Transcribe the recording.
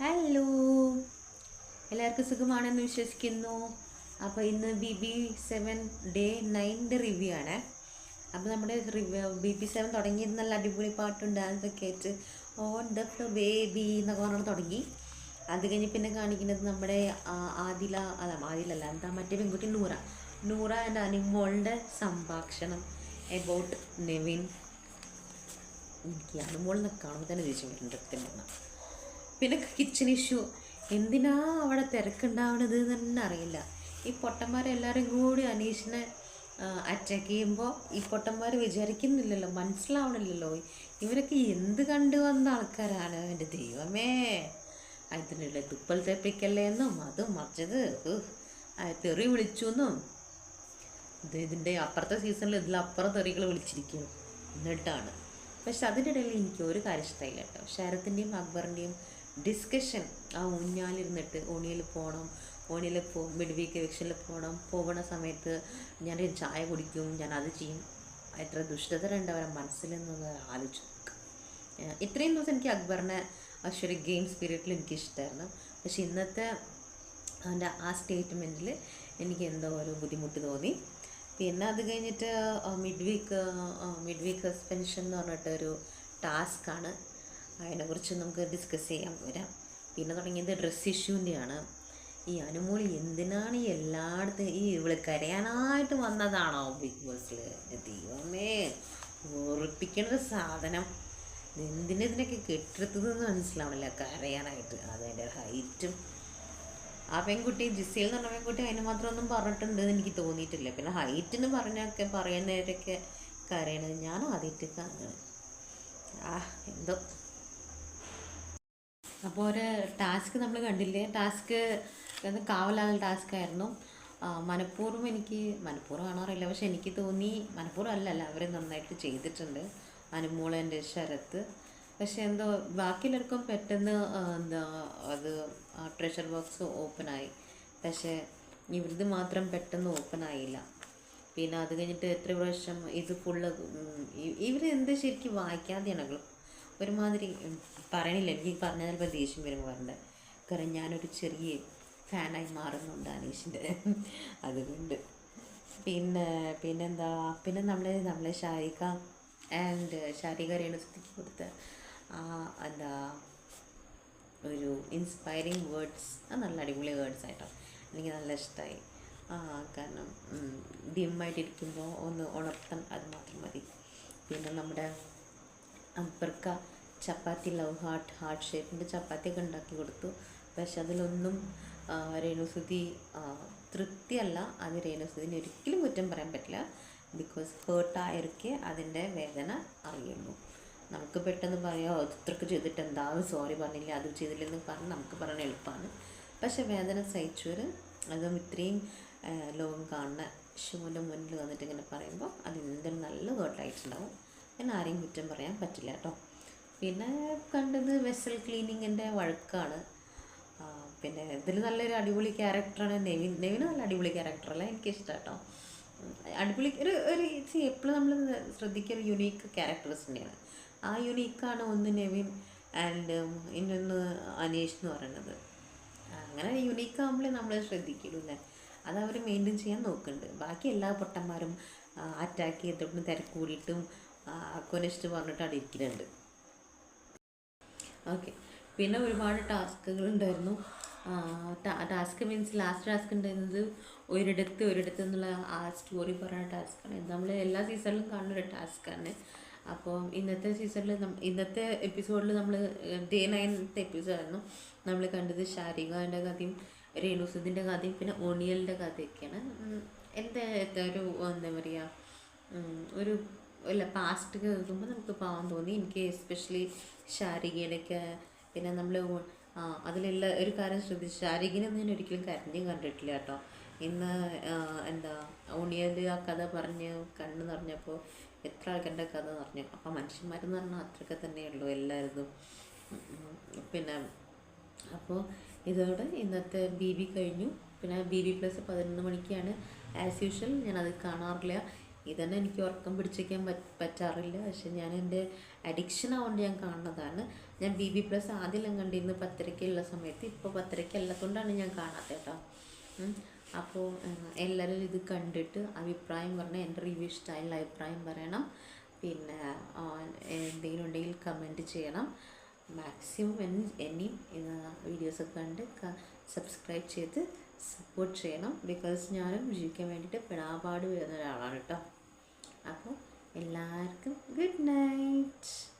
Hello എല്ലാവർക്കും സുഖമാണെന്ന് വിശ്വസിക്കുന്നു. അപ്പോൾ ഇന്ന് ബി ബി സെവൻ ഡേ നയന്റെ റിവ്യൂ ആണ്. അപ്പോൾ നമ്മുടെ ബി ബി സെവൻ തുടങ്ങിയത് നല്ല അടിപൊളി പാട്ടും ഡാൻസൊക്കെ ആയിട്ട് ഓൺ ദ ഫ്ലോ ബേബി എന്നൊക്കെ പറഞ്ഞിട്ട് തുടങ്ങി. അത് കഴിഞ്ഞ് പിന്നെ കാണിക്കുന്നത് നമ്മുടെ ആദില അല്ല ആദിലല്ല എന്താ മറ്റേ പെൺകുട്ടി നൂറ. നൂറ ആൻഡ് അനുമോളുടെ സംഭാഷണം എബൌട്ട് നെവിൻ. എനിക്ക് അനുമോൾ കാണുമ്പോൾ തന്നെ ദേഷ്യം വരുന്നുണ്ട് സത്യം പിന്നെ കിച്ചൺ ഇഷ്യൂ എന്തിനാ അവിടെ തിരക്കുണ്ടാവണത് തന്നെ അറിയില്ല. ഈ പൊട്ടന്മാരെല്ലാവരും കൂടി അനീഷിനെ അറ്റാക്ക് ചെയ്യുമ്പോൾ ഈ പൊട്ടന്മാർ വിചാരിക്കുന്നില്ലല്ലോ മനസ്സിലാവണില്ലല്ലോ. ഇവരൊക്കെ എന്ത് കണ്ടു വന്ന ആൾക്കാരാണ് എന്റെ ദൈവമേ. അതിനുള്ള തുപ്പൽ തെപ്പിക്കല്ലേ എന്നും അതും മറിച്ചത് തെറി വിളിച്ചു എന്നും. ഇത് ഇതിന്റെ അപ്പുറത്തെ സീസണിൽ ഇതിലപ്പുറം തെറികൾ വിളിച്ചിരിക്കും എന്നിട്ടാണ്. പക്ഷെ അതിന്റെ ഇടയിൽ എനിക്ക് ഒരു കാര്യം ഇഷ്ടമായില്ല കേട്ടോ. ശരത്തിന്റെയും അക്ബറിന്റെയും ഡിസ്കഷൻ ആ ഊഞ്ഞാലിരുന്നിട്ട് ഓണിയിൽ പോകണം ഓണിയിൽ പോ മിഡ് വീക്ക് എലക്ഷനിൽ പോകണം പോകുന്ന സമയത്ത് ഞാൻ ചായ കുടിക്കും ഞാൻ അത് ചെയ്യും. എത്ര ദുഷ്ടതരുണ്ട് അവരുടെ മനസ്സിൽ നിന്ന് ആലോചിച്ച് ഇത്രയും ദിവസം എനിക്ക് അക്ബറിനെ പക്ഷേ ഒരു ഗെയിം സ്പിരിറ്റിൽ എനിക്ക് ഇഷ്ടമായിരുന്നു പക്ഷെ ഇന്നത്തെ അവന്റെ ആ സ്റ്റേറ്റ്മെന്റിൽ എനിക്ക് എന്തോ ഒരു ബുദ്ധിമുട്ട് തോന്നി. പിന്നെ അത് കഴിഞ്ഞിട്ട് mid week mid week suspension എന്ന് പറഞ്ഞിട്ടൊരു ടാസ്ക് ടാസ്ക്കാണ് അതിനെക്കുറിച്ച് നമുക്ക് ഡിസ്കസ് ചെയ്യാൻ വരാം പിന്നെ തുടങ്ങിയത് ഡ്രസ്സ് ഇഷ്യൂന്റെയാണ് ഈ അനുമോളി എന്തിനാണ് ഈ എല്ലായിടത്തും ഈ ഇവൾ കരയാനായിട്ട് വന്നതാണോ ബിഗ് ബോസിൽ ദൈവമേ ഓർപ്പിക്കേണ്ട സാധനം. എന്തിനെതിനൊക്കെ കെട്ടിടത്തതെന്ന് മനസ്സിലാവണില്ല. കരയാനായിട്ട്. അതിന്റെ ഹൈറ്റും ആ പെൺകുട്ടി ജിസയിൽ എന്ന് പറഞ്ഞ പെൺകുട്ടി അതിന് മാത്രം ഒന്നും പറഞ്ഞിട്ടുണ്ട് എന്ന് എനിക്ക് തോന്നിയിട്ടില്ല. പിന്നെ ഹൈറ്റിന് പറഞ്ഞൊക്കെ പറയുന്നവരൊക്കെ കരയണത് ഞാൻ ആദ്യമായിട്ട് കാണുന്നത്. ആ എന്തോ അപ്പോൾ ഒരു ടാസ്ക് നമ്മൾ കണ്ടില്ലേ? ടാസ്ക് കാവലാൽ ടാസ്ക് ആയിരുന്നു. മനഃപൂർവം എനിക്ക് മനഃപൂർവം ആണോ അറിയില്ല. പക്ഷെ എനിക്ക് തോന്നി മനഃപൂർവം അല്ലല്ല അവർ നന്നായിട്ട് ചെയ്തിട്ടുണ്ട്. അനുമോളന്റെ ശരത്ത്. പക്ഷെ എന്തോ ബാക്കിയുള്ളവർക്കും പെട്ടെന്ന് എന്താ അത് ട്രഷർ ബോക്സ് ഓപ്പൺ ആയി. പക്ഷേ ഇവരിത് മാത്രം പെട്ടെന്ന് ഓപ്പൺ ആയില്ല. പിന്നെ അത് കഴിഞ്ഞിട്ട് എത്ര പ്രാവശ്യം ഇത് ഫുള്ള് ഇവരെന്ത് ശരിക്കും വായിക്കാതെയാണ്. ഒരുമാതിരി പറയണില്ല. എനിക്ക് പറഞ്ഞാൽ വരുമ്പോൾ പറഞ്ഞത് കാരണം ഞാനൊരു ചെറിയ ഫാനായി മാറുന്നുണ്ട് അനീഷിന്റെ. അതുകൊണ്ട്. പിന്നെ പിന്നെന്താ? പിന്നെ നമ്മൾ നമ്മളെ ഷാരിക ആൻഡ് ഷാരിക രേണുസ്തിക്ക് കൊടുത്ത ആ എന്താ ഒരു ഇൻസ്പയറിങ് വേർഡ്സ് അത് നല്ല അടിപൊളി വേർഡ്സ് ആയിട്ടോ എനിക്ക് നല്ല ഇഷ്ടമായി ആ കാരണം ഡിമ്മായിട്ടിരിക്കുമ്പോൾ ഒന്ന് ഉണർത്താൻ അത് മാത്രം മതി. പിന്നെ നമ്മുടെ അപ്പർക്ക ചപ്പാത്തി ലവ് ഹാർട്ട് ഹാർട്ട് ഷേപ്പിന്റെ ചപ്പാത്തിയൊക്കെ ഉണ്ടാക്കി കൊടുത്തു. പക്ഷെ അതിലൊന്നും രേണുസുതി തൃപ്തിയല്ല. അത് രേണുസുതിന് ഒരിക്കലും കുറ്റം പറയാൻ പറ്റില്ല. ബിക്കോസ് ഹേർട്ടായിരിക്കെ അതിന്റെ വേദന അറിയുള്ളൂ നമുക്ക് പെട്ടെന്ന് പറയാം "ഓ, ഇത്രക്ക് ചെയ്തിട്ട് എന്താ? സോറി പറഞ്ഞില്ല അത് ചെയ്തില്ലെന്ന് പറഞ്ഞ് നമുക്ക് പറയാൻ എളുപ്പമാണ് പക്ഷെ വേദന സഹിച്ചവർ അതും ഇത്രയും ലോകം കാണുന്ന ഷോന്റെ മുന്നിൽ വന്നിട്ട് ഇങ്ങനെ പറയുമ്പോൾ അത് എന്തൊരു നല്ല ഹേർട്ടായിട്ടുണ്ടാവും ഞാൻ ആരെയും കുറ്റം പറയാൻ പറ്റില്ല കേട്ടോ. പിന്നെ കണ്ടത് വെസൽ ക്ലീനിങ്ങിന്റെ വഴക്കാണ്. പിന്നെ ഇതിൽ നല്ലൊരു അടിപൊളി ക്യാരക്ടറാണ് നെവിൻ. നെവിൻ നല്ല അടിപൊളി ക്യാരക്ടറല്ല? എനിക്കിഷ്ടം കേട്ടോ അടിപൊളി ഒരു ഒരു എപ്പോഴും നമ്മൾ ശ്രദ്ധിക്കുന്ന യുണീക്ക് ക്യാരക്ടേഴ്സ് തന്നെയാണ് ആ യുണീക്കാണ് ഒന്ന് നെവിൻ ആൻഡ് ഇന്നൊന്ന് അനീഷ് എന്ന് പറയുന്നത്. അങ്ങനെ യുണീക്ക് ആകുമ്പോഴേ നമ്മൾ ശ്രദ്ധിക്കുള്ളൂ അത് അവർ മെയിന്റെയിൻ ചെയ്യാൻ നോക്കുന്നുണ്ട് ബാക്കി എല്ലാ പൊട്ടന്മാരും അറ്റാക്ക് ചെയ്തിട്ടും തിരക്ക് കൂടിയിട്ടും അക്കോനിസ്റ്റ് പറഞ്ഞിട്ട് ഇരിക്കുന്നുണ്ട് ഓക്കെ പിന്നെ ഒരുപാട് ടാസ്കുകൾ ഉണ്ടായിരുന്നു ടാസ്ക് മീൻസ് ലാസ്റ്റ് ടാസ്ക് ഉണ്ടായിരുന്നത് ഒരിടത്ത് ഒരിടത്ത് എന്നുള്ള ആ സ്റ്റോറി പറയുന്ന ടാസ്ക്കാണ്. നമ്മൾ എല്ലാ സീസണിലും കാണുന്ന ഒരു ടാസ്ക്കാണ്. അപ്പോൾ ഇന്നത്തെ സീസണിൽ ഇന്നത്തെ എപ്പിസോഡിൽ നമ്മൾ ഡേ നയൻത്തെ എപ്പിസോഡായിരുന്നു നമ്മൾ കണ്ടത് ഷാരിഖാന്റെ കഥയും രേണുസുദിന്റെ കഥയും പിന്നെ ഒണിയലിന്റെ കഥയൊക്കെയാണ്. എന്താ ഒരു എന്താ പറയുക ഒരു ഇല്ല പാസ്റ്റ് കേൾക്കുമ്പോൾ നമുക്ക് പാവം തോന്നി. എനിക്ക് എസ്പെഷ്യലി ശാരികയുടെയൊക്കെ പിന്നെ നമ്മൾ അതിലുള്ള ഒരു കാര്യം ശ്രദ്ധിച്ചു ശാരികനെ ഞാൻ ഒരിക്കലും കരഞ്ഞും കണ്ടിട്ടില്ല കേട്ടോ. ഇന്ന് എന്താ ഉണിയൽ ആ കഥ പറഞ്ഞ് കണ്ണ് നിറഞ്ഞപ്പോൾ എത്ര ആൾക്കാരുടെ കഥ നിറഞ്ഞു. അപ്പം മനുഷ്യന്മാരെന്ന് പറഞ്ഞാൽ അത്രയൊക്കെ തന്നെയുള്ളൂ എല്ലാവരും പിന്നെ അപ്പോൾ ഇതോടെ ഇന്നത്തെ ബി ബി കഴിഞ്ഞു. പിന്നെ ബി ബി പ്ലസ് പതിനൊന്ന് മണിക്കാണ് ആസ് യൂഷ്വൽ ഞാനത് കാണാറില്ല. ഇതന്നെ എനിക്ക് ഉറക്കം പിടിച്ചിരിക്കാൻ പറ്റ പറ്റാറില്ല. പക്ഷെ ഞാൻ എന്റെ അഡിക്ഷൻ ആവേണ്ടി ഞാൻ കാണുന്നതാണ്. ഞാൻ ബി ബി പ്ലസ് ആദ്യം കണ്ടിരുന്നു പത്തരയ്ക്കുള്ള സമയത്ത്. ഇപ്പോൾ പത്തരയ്ക്ക് അല്ലാത്തതുകൊണ്ടാണ് ഞാൻ കാണാത്തത് കേട്ടോ. അപ്പോൾ എല്ലാവരും ഇത് കണ്ടിട്ട് അഭിപ്രായം പറഞ്ഞാൽ എന്റെ റിവ്യൂ ഇഷ്ടമായുള്ള അഭിപ്രായം പറയണം. പിന്നെ എന്തെങ്കിലും ഉണ്ടെങ്കിൽ കമന്റ് ചെയ്യണം. മാക്സിമം എൻ വീഡിയോസ് കണ്ട് സബ്സ്ക്രൈബ് ചെയ്ത് സപ്പോർട്ട് ചെയ്യണം. ബിക്കോസ് ഞാനും ജീവിക്കാൻ വേണ്ടിയിട്ട് പെടാപാട് വരുന്ന ഒരാളാണ് കേട്ടോ അപ്പോൾ എല്ലാവർക്കും ഗുഡ് നൈറ്റ്.